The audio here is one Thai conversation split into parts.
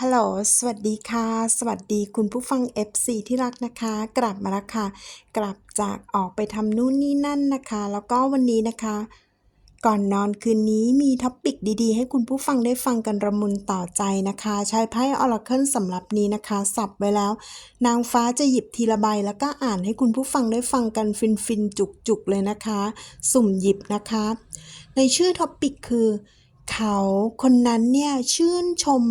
ฮัลโหล สวัสดีค่ะ สวัสดีคุณผู้ฟัง FC ที่รักนะคะ กลับมาแล้วค่ะ กลับจากออกไปทำนู่นนี่นั่นนะคะ แล้วก็วันนี้นะคะ ก่อนนอนคืนนี้มีท็อปิกดีๆ ให้คุณผู้ฟังได้ฟังกันระมุนต่อใจนะคะ ใช้ไพ่ออราเคิลสำหรับนี้นะคะ สับไว้แล้ว นางฟ้าจะหยิบทีละใบแล้วก็อ่านให้คุณผู้ฟังได้ฟังกันฟินๆจุกๆเลยนะคะ สุ่มหยิบนะคะ ในชื่อท็อปิกคือ เขาคนนั้นเนี่ยชื่นชม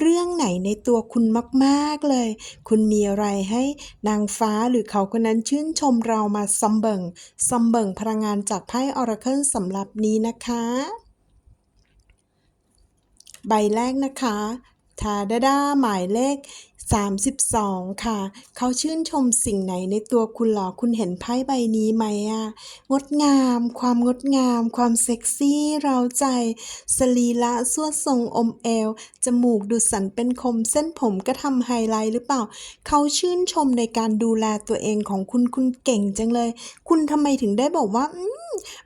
เรื่องไหนในตัวคุณมากๆเลย คุณมีอะไรให้นางฟ้าหรือเขาคนนั้นชื่นชมเรามาซัมเบิงซัมเบิงพลังงานจากไพ่ออราเคิลสำหรับนี้นะคะ ใบแรกนะคะทาดาดาหมายเลข 32 ค่ะ เขาชื่นชมสิ่งไหนในตัวคุณหรอ คุณเห็นไพ่ใบนี้ไหมอะงดงาม ความงดงาม ความเซ็กซี่เราใจสรีระสวดทรงอมเอว จมูกดูสันเป็นคม เส้นผมก็ทำไฮไลท์หรือเปล่า เขาชื่นชมในการดูแลตัวเองของคุณ คุณเก่งจังเลย คุณทำไมถึงได้บอกว่า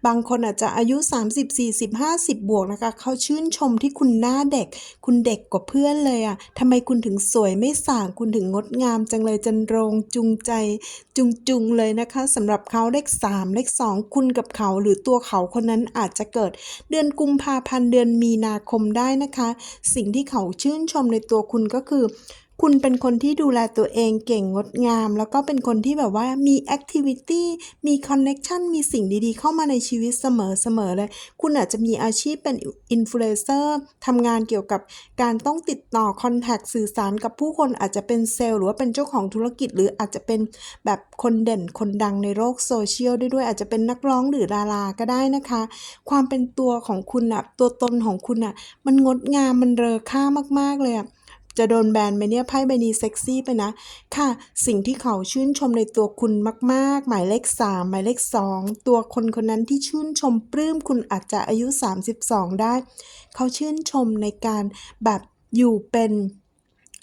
บางคนอาจจะอายุ 30 40 50 บวกนะคะ เขาชื่นชมที่คุณหน้าเด็ก คุณเด็กกว่าเพื่อนเลยอะทำไมคุณถึงสวยไม่ส่างคุณถึงงดงามจังเลยจันโรงจุงใจจุงจุงๆเลยนะคะสำหรับเขาเลข 3 เลข 2 คุณกับเขาหรือตัวเขาคนนั้นอาจจะเกิด เดือนกุมภาพันธ์เดือนมีนาคมได้นะคะ สิ่งที่เขาชื่นชมในตัวคุณก็คือ คุณเป็นคนที่ดูแลตัวเองเก่งงดงาม แล้วก็เป็นคนที่แบบว่ามีแอคทิวิตี้มีคอนเน็ชันมีสิ่งดีๆ เข้ามาในชีวิตเสมอๆเลย คุณอาจจะมีอาชีพเป็นอินฟลูเอนเซอร์ทำงานเกี่ยวกับการต้องติดต่อคอนแทคสื่อสารกับผู้คนอาจจะเป็นเซลล์หรือว่าเป็นเจ้าของธุรกิจ หรืออาจจะเป็นแบบคนเด่นคนดังในโลกโซเชียลด้ด้วยอาจจะเป็นนักร้องหรือดาราก็ได้นะคะ ความเป็นตัวของคุณอะตัวตนของคุณอะมันงดงามมันเรอค่ามากๆเลยอะ จะโดนแบนไหมเนี่ยไพ่ใบนี้เซ็กซี่ไปนะ ค่ะ สิ่งที่เขาชื่นชมในตัวคุณมาก ๆ หมายเลข 3 หมายเลข 2 ตัวคนคนนั้นที่ชื่นชมปลื้มคุณอาจจะอายุ 32 ได้ เขาชื่นชมในการแบบอยู่เป็น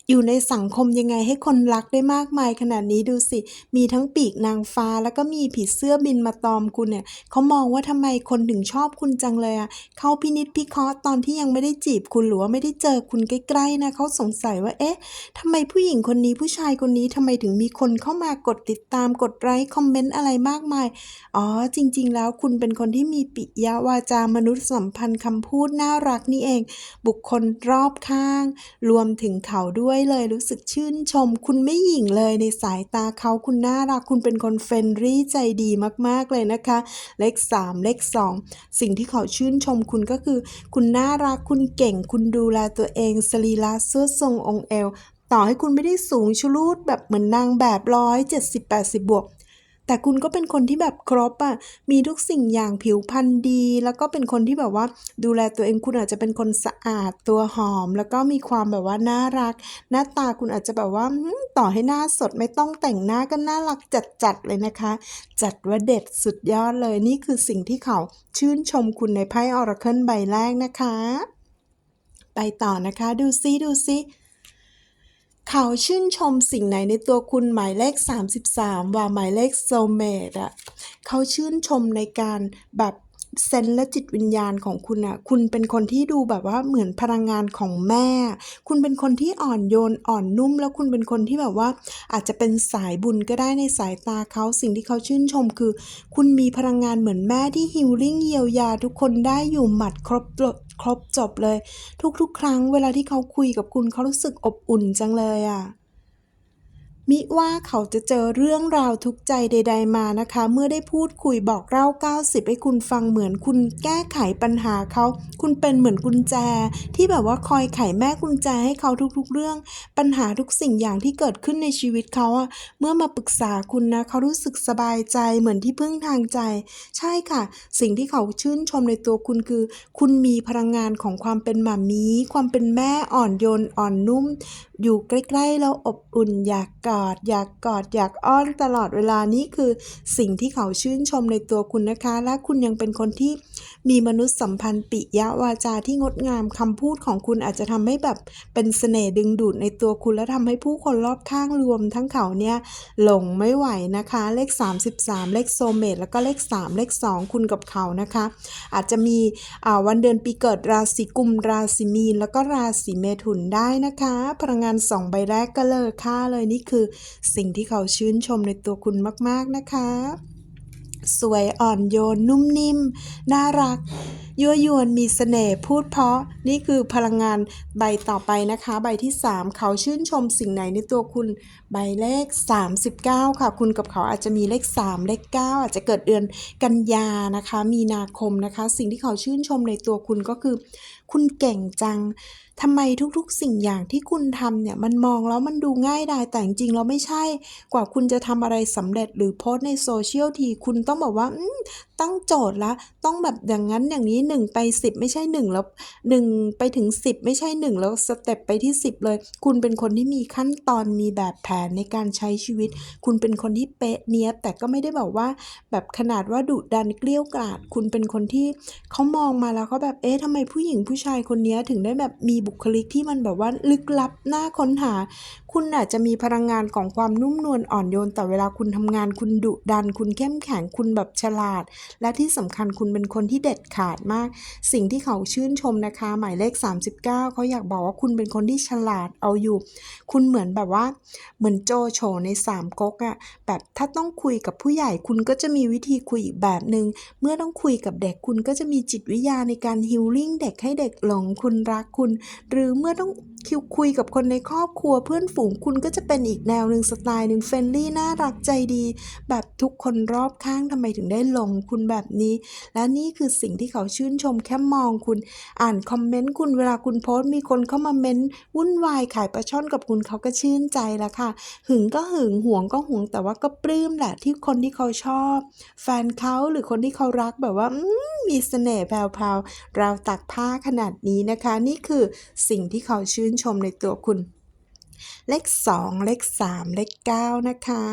อยู่ในสังคมยังไงให้คนรักได้มากมายขนาดนี้ดูสิ มีทั้งปีกนางฟ้าแล้วก็มีผีเสื้อบินมาตอมคุณเนี่ยเขามองว่าทำไมคนถึงชอบคุณจังเลยอะเขาพินิจพิเคราะห์ตอนที่ยังไม่ได้จีบคุณหรือว่าไม่ได้เจอคุณใกล้ๆนะเขาสงสัยว่าเอ๊ะทำไมผู้หญิงคนนี้ผู้ชายคนนี้ทำไมถึงมีคนเข้ามากดติดตามกดไลค์คอมเมนต์อะไรมากมายอ๋อจริง ๆ แล้วคุณเป็นคนที่มีปิยวาจามนุษยสัมพันธ์คำพูดน่ารักนี่เอง บุคคลรอบข้าง รวมถึงเขาด้วยเลยรู้สึกชื่นชม คุณไม่หยิ่งเลยในสายตาเขาคุณน่ารักคุณเป็นคนเฟรนรี่ใจดีมากๆเลยนะคะ เลข 3 เลข 2 สิ่งที่เขาชื่นชมคุณก็คือ คุณน่ารักคุณเก่ง คุณดูแลตัวเองสรีระเสื้อทรงองค์เอวต่อให้คุณไม่ได้สูงชุลูดแบบเหมือนนางแบบร้อยเจ็ดสิบแปดสิบบวก แต่คุณก็เป็นคนที่แบบครบอะมีทุกสิ่งอย่างผิวพรรณดี แล้วก็เป็นคนที่แบบว่าดูแลตัวเองคุณอาจจะเป็นคนสะอาดตัวหอม แล้วก็มีความแบบว่าน่ารัก หน้าตาคุณอาจจะแบบว่าต่อให้หน้าสดไม่ต้องแต่งหน้าก็น่ารักจัดๆเลยนะคะ จัดว่าเด็ดสุดยอดเลยนี่คือสิ่งที่เขาชื่นชมคุณในไพ่ออราเคิลใบแรกนะคะ ไปต่อนะคะดูซิดูซิ เขาชื่นชมสิ่งไหนในตัวคุณหมายเลข 33 ว่าหมายเลขโซเมดอะเขาชื่นชมในการแบบ เซนและจิตวิญญาณของคุณอะคุณเป็นคนที่ดูแบบว่าเหมือนพลังงานของแม่ คุณเป็นคนที่อ่อนโยนอ่อนนุ่ม แล้วคุณเป็นคนที่แบบว่า อาจจะเป็นสายบุญก็ได้ในสายตาเขาสิ่งที่เขาชื่นชมคือ คุณมีพลังงานเหมือนแม่ที่ฮิลลิ่งเยียวยาทุกคนได้อยู่หมัดครบจบครบจบเลย ทุกๆ ครั้งเวลาที่เขาคุยกับคุณเขารู้สึกอบอุ่นจังเลยอะ มิว่าเขาจะเจอเรื่องราวทุกใจใด ๆมานะคะ เมื่อได้พูดคุยบอกเล่า 90 ให้คุณฟังเหมือนคุณแก้ไขปัญหาเขา คุณเป็นเหมือนกุญแจ ที่แบบว่าคอยไขแม่กุญแจให้เขาทุกๆ เรื่อง ปัญหาทุกสิ่งอย่างที่เกิดขึ้นในชีวิตเขาอะเมื่อมาปรึกษาคุณนะเขารู้สึกสบายใจเหมือนที่พึ่งทางใจ ใช่ค่ะ สิ่งที่เขาชื่นชมในตัวคุณคือ คุณมีพลังงานของความเป็นหมามีความเป็นแม่อ่อนโยนอ่อนนุ่ม อยู่ใกล้ๆแล้วอบอุ่นอยากกอดอด อยากกอดอยากอ้อนตลอดเวลานี่คือสิ่งที่เขาชื่นชมในตัวคุณนะคะ และคุณยังเป็นคนที่มีมนุษยสัมพันธ์ปิยะวาจาที่งดงามคำพูดของคุณอาจจะทำให้แบบเป็นเสน่ห์ดึงดูดในตัวคุณและทำให้ผู้คนรอบข้างรวม ทั้งเขาเนี่ยหลงไม่ไหวนะคะ เลข 33 เลขโซเมตแล้วก็เลข 3 เลข 2 คุณกับเขานะคะ อาจจะมีวันเดือนปีเกิดราศีกุมราศีมีนแล้วก็ราศีเมถุนได้นะคะ พลังงานสองใบแรกก็เลอค่าเลยนี่คือสิ่งที่เขาชื่นชมในตัวคุณมาก ๆ นะคะ สวยอ่อนโยนนุ่มนิ่ม น่ารัก ยั่วยวนมีเสน่ห์พูดเพราะนี่คือพลังงานใบต่อไปนะคะ ใบที่ 3 เขาชื่นชมสิ่งไหนในตัวคุณใบเลข 39 ค่ะ คุณกับเขาอาจจะมีเลข 3 เลข 9 อาจจะเกิดเดือนกันยานะคะ มีนาคมนะคะ สิ่งที่เขาชื่นชมในตัวคุณก็คือ คุณเก่งจัง ทำไมทุกๆ สิ่งอย่างที่คุณทำเนี่ยมันมองแล้วมันดูง่ายดายแต่จริงๆแล้วไม่ใช่ กว่าคุณจะทำอะไรสำเร็จหรือโพสในโซเชียลทีคุณต้องบอกว่าตั้งโจทย์ละ ต้องแบบอย่างนั้นอย่างนี้ 1 ไป 10 ไม่ใช่ 1 แล้ว 1 ไปถึง 10 ไม่ใช่ 1 แล้วสเต็ปไปที่ 10 เลย คุณเป็นคนที่มีขั้นตอนมีแบบแผนในการใช้ชีวิต คุณเป็นคนที่เป๊ะเนียบแต่ก็ไม่ได้แบบว่า แบบขนาดว่าดุดันเกลี้ยวกล่อดคุณเป็นคนที่เขามองมาแล้วเขาแบบเอ๊ะทำไมผู้หญิงผู้ชายคนนี้ถึงได้แบบมีบุคลิกที่มันแบบว่าลึกลับน่าค้นหาคุณอาจจะมีพลังงานของความนุ่มนวลอ่อนโยนแต่เวลาคุณทำงานคุณดุดัน คุณเข้มแข็งคุณแบบฉลาด และที่สำคัญคุณเป็นคนที่เด็ดขาดมาก สิ่งที่เขาชื่นชมนะคะ หมายเลข 39 เขาอยากบอกว่าคุณเป็นคนที่ฉลาดเอาอยู่ คุณเหมือนแบบว่า เหมือนโจโฉในสามก๊กอะแบบถ้าต้องคุยกับผู้ใหญ่คุณก็จะมีวิธีคุยอีกแบบหนึง่งเมื่อต้องคุยกับเด็กคุณก็จะมีจิตวิทยาในการฮิลลิ่งเด็กให้เด็กหลงคุณรักคุณ หรือเมื่อต้อง คิวคุยกับคนในครอบครัวเพื่อนฝูงคุณก็จะเป็นอีกแนวหนึ่งสไตล์หนึ่งเฟรนลี่น่ารักใจดี แบบทุกคนรอบข้างทำไมถึงได้หลงคุณแบบนี้ และนี่คือสิ่งที่เขาชื่นชมแค่มองคุณ อ่านคอมเมนต์คุณเวลาคุณโพสต์มีคนเข้ามาเม้นวุ่นวายขายปลาช่อนกับคุณเขาก็ชื่นใจแล้วค่ะ หึงก็หึงห่วงก็ห่วงแต่ว่าก็ปลื้มแหละที่คนที่เขาชอบ แฟนเขาหรือคนที่เขารักแบบว่ามีเสน่ห์แพรวๆเราตักผ้าขนาดนี้นะคะ นี่คือสิ่งที่เขาชื่นชมในตัวคุณ เลข 2 เลข 3 เลข 9 นะคะ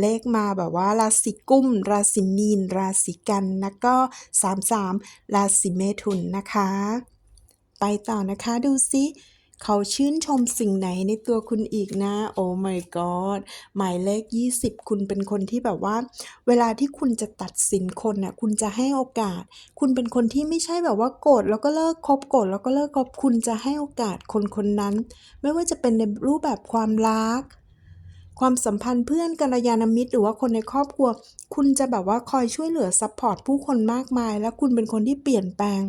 เลขมาแบบว่าราศีกุมราศีมีน ราศีกันแล้วก็ 33 ราศีเมถุนนะคะ ไปต่อนะคะดูซิ เขาชื่นชมสิ่งไหนในตัวคุณอีกนะ โอ้ my god หมายเลข 20 คุณเป็นคนที่แบบว่า เวลาที่คุณจะตัดสินคนน่ะคุณจะให้โอกาส คุณเป็นคนที่ไม่ใช่แบบว่าโกรธแล้วก็เลิกคบโกรธแล้วก็เลิกคบคุณจะให้โอกาสคนคนนั้น ไม่ว่าจะเป็นในรูปแบบความรัก ความสัมพันธ์เพื่อนกัลยาณมิตร หรือว่าคนในครอบครัว คุณจะแบบว่าคอยช่วยเหลือซัพพอร์ตผู้คนมากมาย และคุณเป็นคนที่เปลี่ยนแปลง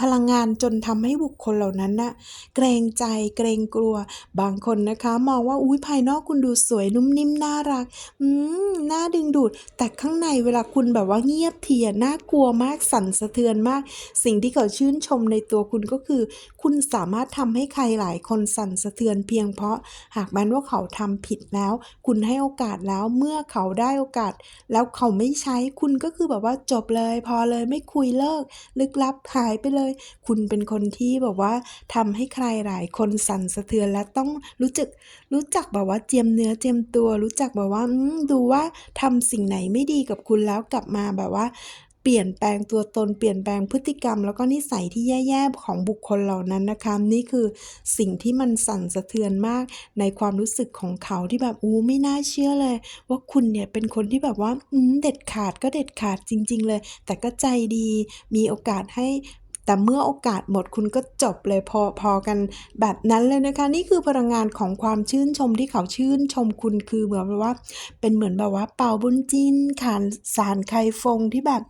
พลังงานจนทำให้บุคคลเหล่านั้นน่ะเกรงใจเกรงกลัว บางคนนะคะ มองว่าอุ้ยภายนอกคุณดูสวยนุ่มนิ่มน่ารัก อืมน่าดึงดูด แต่ข้างในเวลาคุณแบบว่าเงียบเทียน่ากลัวมากสั่นสะเทือนมาก สิ่งที่เขาชื่นชมในตัวคุณก็คือ คุณสามารถทำให้ใครหลายคนสั่นสะเทือนเพียงเพราะหากแม้ว่าเขาทำผิดแล้ว คุณให้โอกาสแล้วเมื่อเขาได้โอกาส แล้วเขาไม่ใช้คุณก็คือแบบว่าจบเลย พอเลยไม่คุยเลิก ลึกลับหายไปเลยคุณเป็นคนที่แบบว่าทำให้ใครหลายคนสั่นสะเทือนและต้องรู้จักรู้จักแบบว่าเจียมเนื้อเจียมตัว รู้จักแบบว่าดูว่าทำสิ่งไหนไม่ดีกับคุณแล้วกลับมาแบบว่าเปลี่ยนแปลงตัวตนเปลี่ยนแปลงพฤติกรรม แล้วก็นิสัยที่แย่ๆของบุคคลเหล่านั้นนะคะนี่คือสิ่งที่มันสั่นสะเทือนมากในความรู้สึกของเขาที่แบบอู้ไม่น่าเชื่อเลย ว่าคุณเนี่ยเป็นคนที่แบบว่าเด็ดขาดก็เด็ดขาดจริง ๆ เลย แต่ก็ใจดีมีโอกาสให้ แต่เมื่อโอกาสหมดคุณก็จบเลยพอพอกันแบบนั้นเลยนะคะ นี่คือพลังงานของความชื่นชมที่เขาชื่นชมคุณคือเหมือนแบบว่า เป็นเหมือนแบบว่าเป่าบุญจินขานสารไคฟงที่แบบ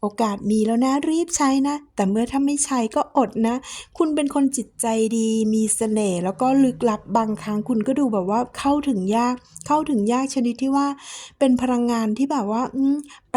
โอกาสมีแล้วนะรีบใช้นะ แต่เมื่อถ้าไม่ใช้ก็อดนะ คุณเป็นคนจิตใจดี มีเสน่ห์แล้วก็ลึกลับบางครั้งคุณก็ดูแบบว่าเข้าถึงยาก เข้าถึงยากชนิดที่ว่า เป็นพลังงานที่แบบว่า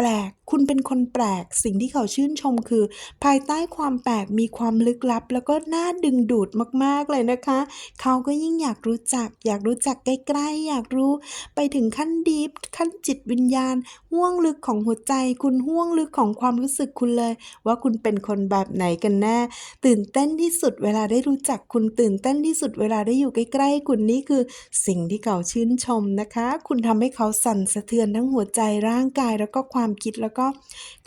แปลก คุณเป็นคนแปลก สิ่งที่เขาชื่นชมคือ ภายใต้ความแปลกมีความลึกลับ แล้วก็น่าดึงดูดมากๆเลยนะคะ เขาก็ยิ่งอยากรู้จัก อยากรู้จักใกล้ๆ อยากรู้ ไปถึงขั้นดีปขั้นจิตวิญญาณห้วงลึกของหัวใจ คุณห้วงลึกของความรู้สึกคุณเลย ว่าคุณเป็นคนแบบไหนกันแน่ ตื่นเต้นที่สุดเวลาได้รู้จักคุณตื่นเต้นที่สุดเวลาได้อยู่ใกล้ๆ คุณนี่คือ สิ่งที่เขาชื่นชมนะคะ คุณทำให้เขาสั่นสะเทือนทั้งหัวใจร่างกายแล้วก็ความคิดแล้วก็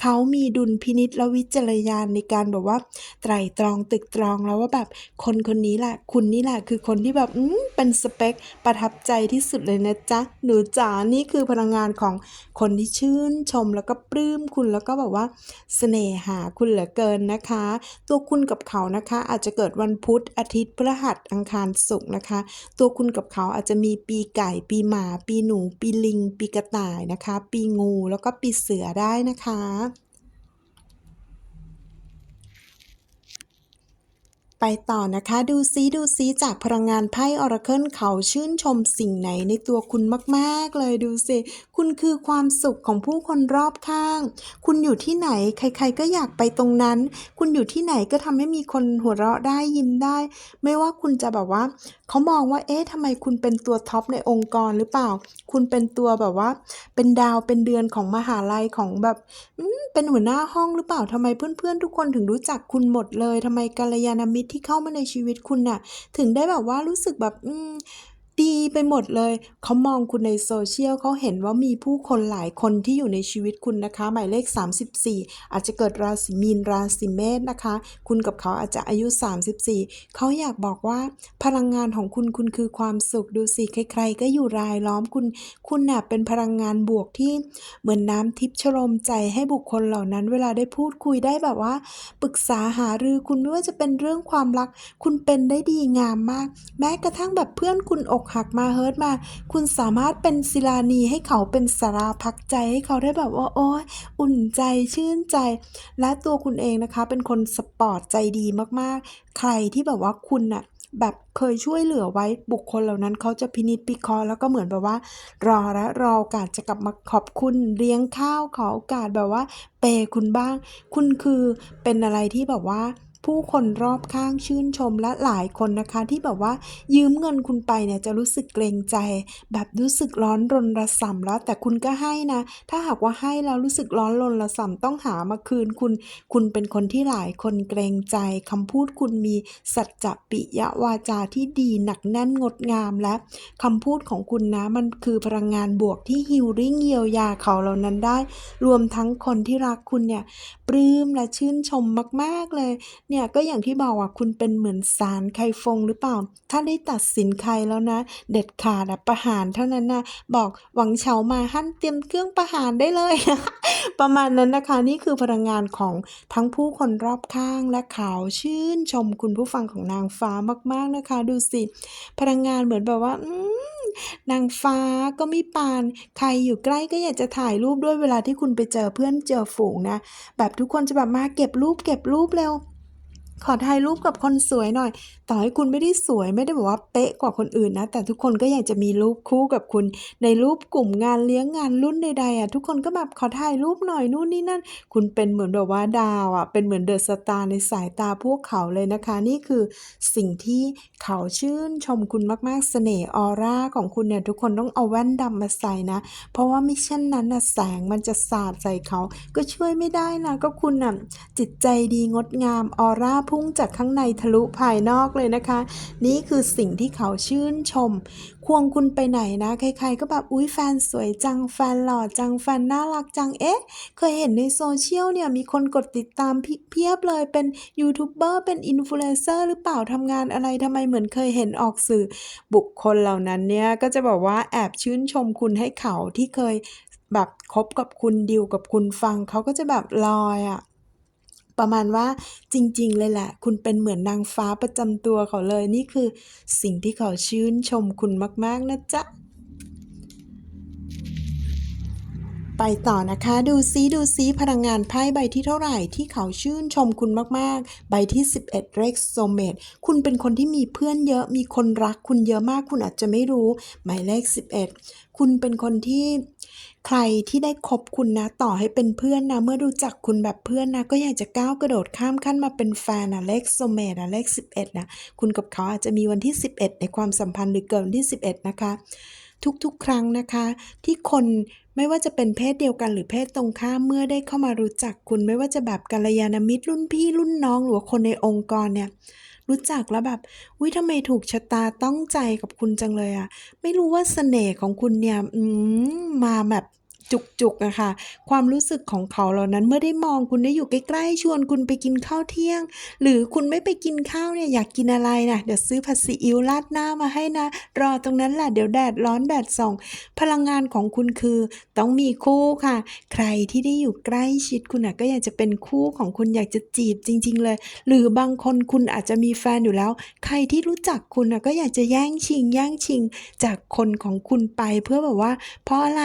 เขามีดุลพินิจและวิจารณญาณในการแบบว่า ไตร่ตรองตึกตรองแล้วว่าแบบคนคนนี้แหละ คุณนี่แหละคือคนที่แบบอเป็นสเปคประทับใจที่สุดเลยนะจ๊ะหนูจ๋านี่คือพลังงานของคนที่ชื่นชมแล้วก็ปลื้มคุณแล้วก็แบบว่าเสน่หาคุณเหลือเกินนะคะ ตัวคุณกับเขานะคะ อาจจะเกิดวันพุธอาทิตย์พฤหัสอังคารศุกร์นะคะ ตัวคุณกับเขาอาจจะมีปีไก่ ปีหมา ปีหนู ปีลิง ปีกระต่ายนะคะ ปีงูแล้วก็ปีเสือได้นะคะ ไปต่อนะคะดูซิดูซิจากพลังงานไพ่ออราเคิลเขาชื่นชมสิ่งไหนในตัวคุณมาก ๆ เลยดูสิ คุณคือความสุขของผู้คนรอบข้าง คุณอยู่ที่ไหน ใคร ๆ ก็อยากไปตรงนั้น คุณอยู่ที่ไหนก็ทำให้มีคนหัวเราะได้ยิ้มได้ ไม่ว่าคุณจะแบบว่าเขามองว่าเอ๊ะทำไมคุณเป็นตัวท็อปในองค์กรหรือเปล่า คุณเป็นตัวแบบว่า เป็นดาวเป็นเดือนของมหาลัยของแบบเป็นหัวหน้าห้องหรือเปล่าทำไมเพื่อนๆทุกคนถึงรู้จักคุณหมดเลยทำไมกัลยาณมิตรที่เข้ามาในชีวิตคุณน่ะ ถึงได้แบบว่ารู้สึกแบบอืม ดีไปหมดเลย เขามองคุณใน Social เขาเห็นว่ามีผู้คนหลายคนที่อยู่ในชีวิตคุณนะคะ หมายเลข 34 อาจจะเกิดราศีมีนราศีเมษนะคะ คุณกับเขาอาจจะอายุ 34 เขาอยากบอกว่า พลังงานของคุณคุณคือความสุขดูสิใครๆก็อยู่รายล้อมคุณ คุณน่ะเป็นพลังงานบวกที่เหมือนน้ำทิพย์ชโลมใจให้บุคคลเหล่านั้น เวลาได้พูดคุยได้แบบว่า ปรึกษาหารือคุณไม่ว่าจะเป็นเรื่องความรัก คุณเป็นได้ดีงามมาก แม้กระทั่งแบบเพื่อนคุณอกหักมาเฮิร์ตมา คุณสามารถเป็นศิลานีให้เขาเป็นศาลาพักใจให้เขาได้แบบว่าโอ๊ยอุ่นใจชื่นใจ และตัวคุณเองนะคะเป็นคนสปอร์ตใจดีมากๆ ใครที่แบบว่าคุณน่ะแบบเคยช่วยเหลือไว้บุคคลเหล่านั้นเขาจะพินิจพิคราะห์แล้วก็เหมือนแบบว่า รอและรอโอกาสจะกลับมาขอบคุณเลี้ยงข้าวขอโอกาสแบบว่า เปย์คุณบ้าง คุณคือเป็นอะไรที่แบบว่า ผู้คนรอบข้างชื่นชมและหลายคนนะคะที่แบบว่ายืมเงินคุณไปเนี่ยจะรู้สึกเกรงใจ แบบรู้สึกร้อนรนระสำแล้ว แต่คุณก็ให้นะ ถ้าหากว่าให้แล้วรู้สึกร้อนรนระสำต้องหามาคืนคุณ คุณเป็นคนที่หลายคนเกรงใจคำพูดคุณมีสัจจะปิยวาจาที่ดีหนักแน่นงดงามและคำพูดของคุณนะมันคือพลังงานบวกที่ healing เยียวยาเขาเหล่านั้นได้ รวมทั้งคนที่รักคุณเนี่ยปลื้มและชื่นชมมาก ๆเลยเนี่ยก็อย่างที่บอกอะคุณเป็นเหมือนศาลไคฟงหรือเปล่า ถ้าได้ตัดสินใครแล้วนะ เด็ดขาดอะประหารเท่านั้นนะบอกหวังเฉามาฮั่นเตรียมเครื่องประหารได้เลย ประมาณนั้นนะคะนี่คือพลังงานของทั้งผู้คนรอบข้างและเขาชื่นชมคุณผู้ฟังของนางฟ้ามาก ๆนะคะ ดูสิพลังงานเหมือนแบบว่าอืนางฟ้าก็ไม่ปาน ใครอยู่ใกล้ก็อยากจะถ่ายรูปด้วยเวลาที่คุณไปเจอเพื่อนเจอฝูงนะ แบบทุกคนจะแบบมาเก็บรูปเก็บรูปเร็ว ขอถ่ายรูปกับคนสวยหน่อย ต่อให้คุณไม่ได้สวยไม่ได้แบบว่าเป๊ะกว่าคนอื่นนะ แต่ทุกคนก็อยากจะมีรูปคู่กับคุณ ในรูปกลุ่มงานเลี้ยงงานรุ่นใดๆอะทุกคนก็แบบขอถ่ายรูปหน่อยนู่นนี่นั่น คุณเป็นเหมือนแบบว่าดาวอะเป็นเหมือน The Star ในสายตาพวกเขาเลยนะคะ นี่คือสิ่งที่เขาชื่นชมคุณมากๆเสน่ห์ออร่าของคุณเนี่ยทุกคนต้องเอาแว่นดำมาใส่นะ เพราะว่ามิเช่นนั้นน่ะแสงมันจะสาดใส่เขาก็ช่วยไม่ได้นะก็คุณน่ะจิตใจดีงดงามออร่าพุ่งจากข้างในทะลุภายนอกเลยนะคะ นี่คือสิ่งที่เขาชื่นชม ควงคุณไปไหนนะ ใครๆก็แบบอุ๊ยแฟนสวยจังแฟนหล่อจังแฟนน่ารักจังเอ๊ะ เคยเห็นใน Social เนี่ยมีคนกดติดตามเพียบเลยเป็นยูทูบเบอร์เป็น Influencer หรือเปล่าทำงานอะไรทำไมเหมือนเคยเห็นออกสื่อ บุคคลเหล่านั้นเนี่ยก็จะแบบว่าแอบชื่นชมคุณให้เขาที่เคยแบบคบกับคุณดีลกับคุณฟังเขาก็จะแบบลอยอะ ประมาณว่าจริง ๆ เลยแหละ คุณเป็นเหมือนนางฟ้าประจำตัวเขาเลย นี่คือสิ่งที่เขาชื่นชมคุณมาก ๆ นะจ๊ะ ไปต่อนะคะ ดูซิดูซิพลังงานไพ่ใบที่เท่าไหร่ที่เขาชื่นชมคุณมาก ๆ ใบที่ 11เร็กโซเมตคุณเป็นคนที่มีเพื่อนเยอะ มีคนรักคุณเยอะมาก คุณอาจจะไม่รู้ หมายเลข 11 คุณเป็นคนที่ ใครที่ได้คบคุณนะ ต่อให้เป็นเพื่อนนะ เมื่อรู้จักคุณแบบเพื่อนนะ ก็อยากจะก้าวกระโดดข้ามขั้นมาเป็นแฟนนะเลขโซเมตนะเลข11นะคุณกับเขาอาจจะมีวันที่ 11 ในความสัมพันธ์หรือเกินวันที่ 11 นะคะ ทุกๆ ครั้งนะคะ ที่คน ไม่ว่าจะเป็นเพศเดียวกันหรือเพศตรงข้ามเมื่อได้เข้ามารู้จักคุณ ไม่ว่าจะแบบกัลยาณมิตรรุ่นพี่รุ่นน้องหรือว่าคนในองค์กรเนี่ย รู้จักแล้วแบบวิทำไมถูกชะตาต้องใจกับคุณจังเลยอะไม่รู้ว่าเสน่ห์ของคุณเนี่ยมมาแบบ จุกๆอะค่ะ ความรู้สึกของเขาเหล่านั้นเมื่อได้มองคุณได้อยู่ใกล้ๆ ชวนคุณไปกินข้าวเที่ยง หรือคุณไม่ไปกินข้าวเนี่ยอยากกินอะไรนะเดี๋ยวซื้อผัดซีอิ๊วราดหน้ามาให้นะ รอตรงนั้นแหละเดี๋ยวแดดร้อนแดดส่องพลังงานของคุณคือ ต้องมีคู่ค่ะ ใครที่ได้อยู่ใกล้ชิดคุณอะก็อยากจะเป็นคู่ของคุณอยากจะจีบจริง ๆ เลย หรือบางคนคุณอาจจะมีแฟนอยู่แล้ว ใครที่รู้จักคุณอะก็อยากจะแย่งชิงแย่งชิง จากคนของคุณไปเพื่อแบบว่า เพราะอะไร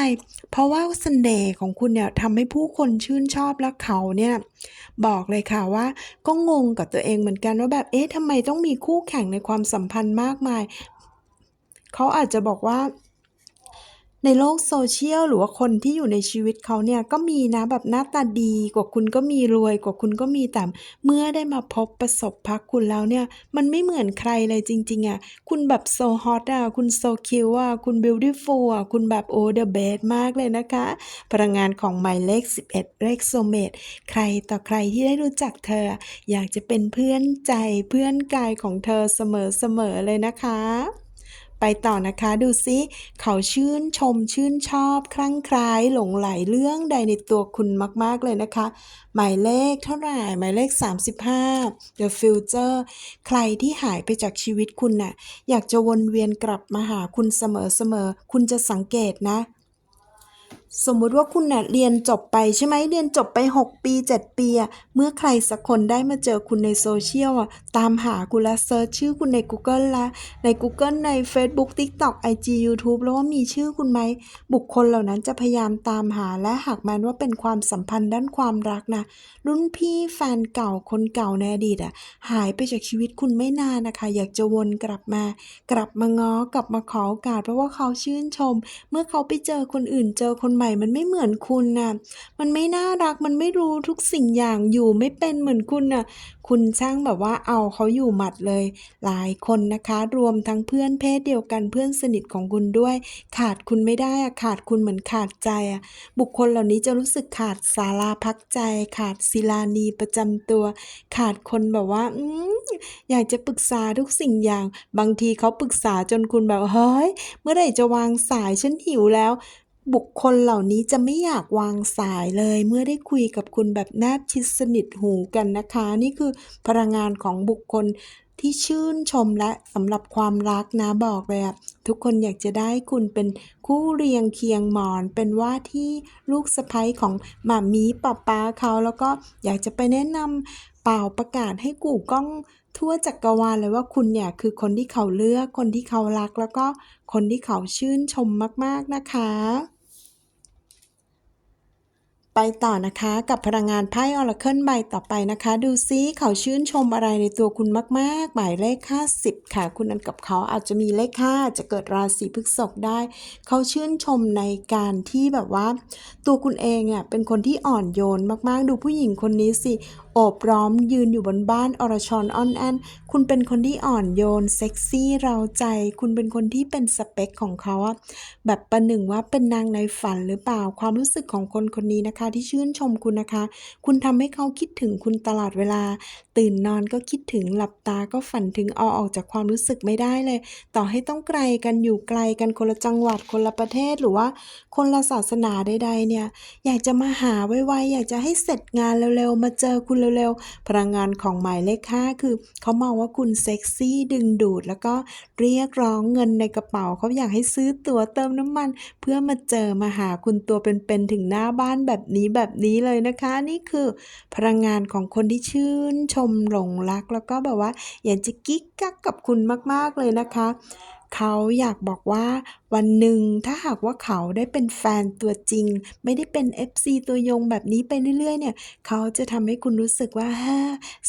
เพราะว่าเสน่ห์ของคุณเนี่ยทำให้ผู้คนชื่นชอบและเขาเนี่ยบอกเลยค่ะว่า ก็งงกับตัวเองเหมือนกันว่าแบบเอ๊ะทำไมต้องมีคู่แข่งในความสัมพันธ์มากมาย เขาอาจจะบอกว่า ในโลกโซเชียลหรือว่าคนที่อยู่ในชีวิตเขาเนี่ยก็มีนะแบบหน้าตาดีกว่าคุณก็มีรวยกว่าคุณก็มีแต่เมื่อได้มาพบประสบพักคุณแล้วเนี่ย มันไม่เหมือนใครเลยจริง ๆอะคุณแบบโซฮอตอะคุณโซคิวอะคุณบิวตี้ฟูลอะคุณแบบโอเดอะเบสมากเลยนะคะ พลังงานของหมายเลข 11 เลขโซเมตใครต่อใครที่ได้รู้จักเธอ อยากจะเป็นเพื่อนใจเพื่อนกายของเธอเสมอๆเลยนะคะ ไปต่อนะคะดูซิเขาชื่นชมชื่นชอบคลั่งไคล้หลงไหลเรื่องใดในตัวคุณมาก ๆ เลยนะคะ หมายเลขเท่าไหร่ หมายเลข 35 The Future ใครที่หายไปจากชีวิตคุณน่ะอยากจะวนเวียนกลับมาหาคุณเสมอๆ คุณจะสังเกตนะ สมมุติว่าคุณน่ะเรียนจบไปใช่ไหมเรียนจบไป 6 ปี 7 ปีอะเมื่อใครสักคนได้มาเจอคุณในโซเชียลอะตามหาคุณและเซิร์ชชื่อคุณใน Google ละใน Google ใน Facebook TikTok IG YouTube แล้วว่ามีชื่อคุณไหม บุคคลเหล่านั้นจะพยายามตามหาและหากแม้ว่าเป็นความสัมพันธ์ด้านความรักนะ รุ่นพี่แฟนเก่าคนเก่าในอดีตอะหายไปจากชีวิตคุณไม่นานนะคะ อยากจะวนกลับมา กลับมาง้อกลับมาขอโอกาสเพราะว่าเขาชื่นชม เมื่อเขาไปเจอคนอื่นเจอคนใหม่มันไม่เหมือนคุณน่ะ มันไม่น่ารัก มันไม่รู้ทุกสิ่งอย่างอยู่ไม่เป็นเหมือนคุณน่ะ คุณช่างแบบว่าเอาเขาอยู่หมัดเลย หลายคนนะคะ รวมทั้งเพื่อนเพศเดียวกันเพื่อนสนิทของคุณด้วย ขาดคุณไม่ได้อะขาดคุณเหมือนขาดใจอะบุคคลเหล่านี้จะรู้สึกขาดศาลาพักใจ ขาดศิลานีประจำตัว ขาดคนแบบว่าอืมอยากจะปรึกษาทุกสิ่งอย่าง บางทีเขาปรึกษาจนคุณแบบเฮ้ย เมื่อไหร่จะวางสายฉันหิวแล้ว บุคคลเหล่านี้จะไม่อยากวางสายเลย เมื่อได้คุยกับคุณแบบแนบชิดสนิทหูกันนะคะ นี่คือพลังงานของบุคคลที่ชื่นชมและสำหรับความรักนะบอกเลยอะทุกคนอยากจะได้คุณเป็นคู่เรียงเคียงหมอน เป็นว่าที่ลูกสะใภ้ของหมามีป้าป้าเขาแล้วก็อยากจะไปแนะนำเป่าประกาศให้กู่ก้องทั่วจักรวาลเลยว่าคุณเนี่ยคือคนที่เขาเลือกคนที่เขารัก แล้วก็คนที่เขาชื่นชมมาก ๆนะคะ ไปต่อนะคะกับพลังงานไพ่ออราเคิลใบต่อไปนะคะ ดูซิเขาชื่นชมอะไรในตัวคุณมากๆ หมายเลข50ค่ะ คุณนันกับเขาอาจจะมีเลข5จะเกิดราศีพฤษภได้ เขาชื่นชมในการที่แบบว่า ตัวคุณเองอะเป็นคนที่อ่อนโยนมากๆ ดูผู้หญิงคนนี้สิโอบร้อมยืนอยู่บนบ้านอรชรอ่อนแอนคุณเป็นคนที่อ่อนโยนเซ็กซี่เราใจ คุณเป็นคนที่เป็นสเปคของเขาอะแบบประหนึ่งว่าเป็นนางในฝันหรือเปล่าความรู้สึกของคนคนนี้นะคะที่ชื่นชมคุณนะคะ คุณทำให้เขาคิดถึงคุณตลอดเวลา ตื่นนอนก็คิดถึงหลับตาก็ฝันถึงเอาออกจากความรู้สึกไม่ได้เลย ต่อให้ต้องไกลกันอยู่ไกลกันคนละจังหวัดคนละประเทศหรือว่า คนละศาสนาใดๆเนี่ย อยากจะมาหาไวๆอยากจะให้เสร็จงานเร็วๆ มาเจอคุณเร็วๆ พลังงานของหมายเลขห้าคือเขามองว่าคุณเซ็กซี่ดึงดูด แล้วก็เรียกร้องเงินในกระเป๋าเขาอยากให้ซื้อตั๋วเติมน้ำมัน เพื่อมาเจอมาหาคุณตัวเป็นๆถึงหน้าบ้านแบบนี้แบบนี้เลยนะคะ นี่คือพลังงานของคนที่ชื่นชมหลงรัก แล้วก็แบบว่าอยากจะกิ๊กกักกับคุณมากๆเลยนะคะ เขาอยากบอกว่าวันหนึ่งถ้าหากว่าเขาได้เป็นแฟนตัวจริง ไม่ได้เป็น FC ตัวยงแบบนี้ไปเรื่อยๆ เนี่ย เขาจะทำให้คุณรู้สึกว่าฮ่า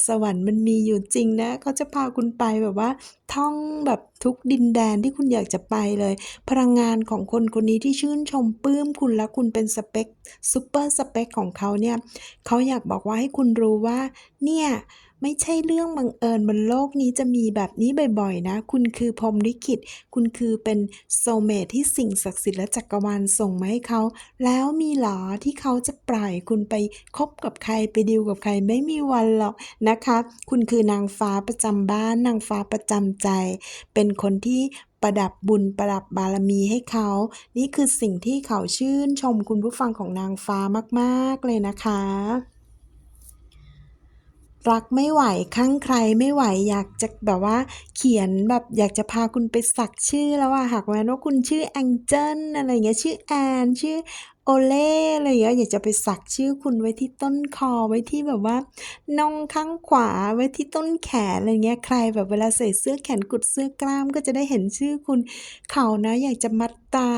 สวรรค์มันมีอยู่จริงนะ เขาจะพาคุณไปแบบว่า ท่องแบบทุกดินแดนที่คุณอยากจะไปเลย พลังงานของคนคนนี้ที่ชื่นชมปลื้มคุณและคุณเป็นสเปกซุปเปอร์สเปกของเขาเนี่ย เขาอยากบอกว่าให้คุณรู้ว่าเนี่ย ไม่ใช่เรื่องบังเอิญบนโลกนี้จะมีแบบนี้บ่อยๆนะ คุณคือพรมลิขิต คุณคือเป็นโซเมตที่สิ่งศักดิ์สิทธิ์และจักรวาลส่งมาให้เขา แล้วมีหรอที่เขาจะปล่อยคุณไปคบกับใครไปดีลกับใครไม่มีวันหรอกนะคะ คุณคือนางฟ้าประจำบ้าน นางฟ้าประจำใจ เป็นคนที่ประดับบุญประดับบารมีให้เขา นี่คือสิ่งที่เขาชื่นชมคุณผู้ฟังของนางฟ้ามาก ๆ เลยนะคะ รักไม่ไหวคลั่งไคล้ไม่ไหวอยากจะแบบว่า เขียนแบบอยากจะพาคุณไปสักชื่อแล้วอะหากแม้ว่าคุณชื่อแองเจิลอะไรเงี้ยชื่อแอนชื่อโอเล่อะไรเงี้ยอยากจะไปสักชื่อคุณไว้ที่ต้นคอไว้ที่แบบว่าน่องข้างขวาไว้ที่ต้นแขนอะไรเงี้ยใครแบบเวลาใส่เสื้อแขนกุดเสื้อกล้ามก็จะได้เห็นชื่อคุณเขานะอยากจะมัดตา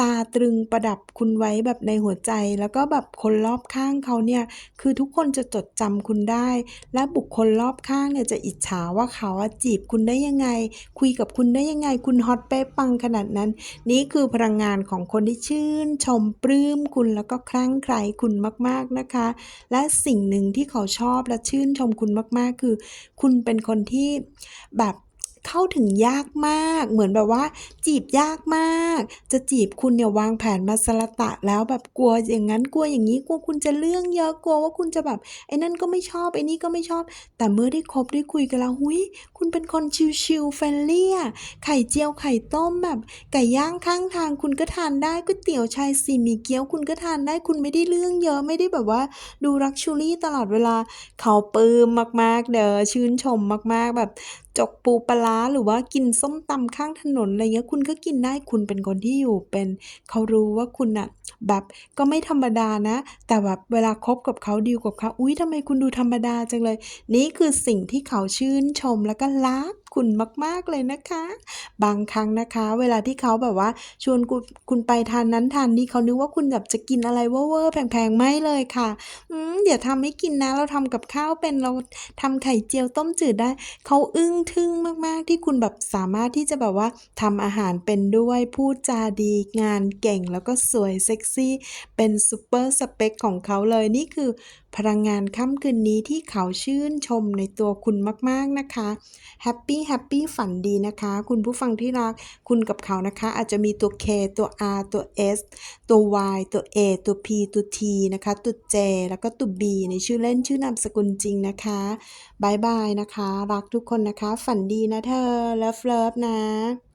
ตาตรึงประดับคุณไว้แบบในหัวใจ แล้วก็แบบคนรอบข้างเขาเนี่ยคือทุกคนจะจดจำคุณได้ และบุคคลรอบข้างเนี่ยจะอิจฉาว่าเขาจีบคุณได้ยังไง คุยกับคุณได้ยังไง คุณฮอตเป๊ะปังขนาดนั้น นี่คือพลังงานของคนที่ชื่น ชมปลื้มคุณแล้วก็คลั่งไคล้คุณมากๆนะคะ และสิ่งหนึ่งที่เขาชอบและชื่นชมคุณมากๆ คือ คุณเป็นคนที่แบบ เข้าถึงยากมาก เหมือนแบบว่า จีบยากมาก จะจีบคุณเนี่ยวางแผนมาสละตะแล้วแบบกลัวอย่างงั้นกลัวอย่างงี้กลัวคุณจะเรื่องเยอะกลัวว่าคุณจะแบบไอ้นั่นก็ไม่ชอบไอ้นี่ก็ไม่ชอบ แต่เมื่อได้คบได้คุยกันแล้วอุ๊ยคุณเป็นคนชิลๆ friendly อะไข่เจียวไข่ต้มแบบไก่ย่างข้างทางคุณก็ทานได้ก๋วยเตี๋ยวชายสี่มีเกี๊ยวคุณก็ทานได้คุณไม่ได้เรื่องเยอะไม่ได้แบบว่าดู luxury ตลอดเวลาเขาปลื้มมากๆ เด้อชื่นชมมากๆแบบจกปูปลาหรือว่ากินส้มตำข้างถนนอะไรเงี้ยคุณก็กินได้คุณเป็นคนที่อยู่เป็นเขารู้ว่าคุณอะแบบก็ไม่ธรรมดานะ แต่แบบเวลาคบกับเขาดีลกับเขาอุ๊ยทำไมคุณดูธรรมดาจังเลย นี่คือสิ่งที่เขาชื่นชมแล้วก็รัก คุณมากๆเลยนะคะ บางครั้งนะคะ เวลาที่เขาแบบว่า ชวนคุณคุณไปทานนั้นทานนี้เขานึกว่าคุณแบบจะกินอะไรเว่อร์แพงๆไม่เลยค่ะอืมเดี๋ยวทำให้กินนะ เราทำกับข้าวเป็นเราทำไข่เจียวต้มจืดได้ เขาอึ้งทึ่งมากๆ ที่คุณแบบสามารถที่จะแบบว่าทำอาหารเป็นด้วยพูดจาดีงานเก่งแล้วก็สวยเซ็กซี่ เป็นซุปเปอร์สเปกของเขาเลยนี่คือพลังงานค่ำคืนนี้ที่เขาชื่นชมในตัวคุณมาก ๆ นะคะแฮปปีๆฝันดีนะคะ คุณผู้ฟังที่รักคุณกับเขานะคะ อาจจะมีตัว K ตัว R ตัว S ตัว Y ตัว A ตัว P ตัว T นะคะ ตัว J แล้วก็ตัว B ในชื่อเล่นชื่อนามสกุลจริงนะคะบายบายนะคะ รักทุกคนนะคะ ฝันดีนะเธอเลิฟๆนะ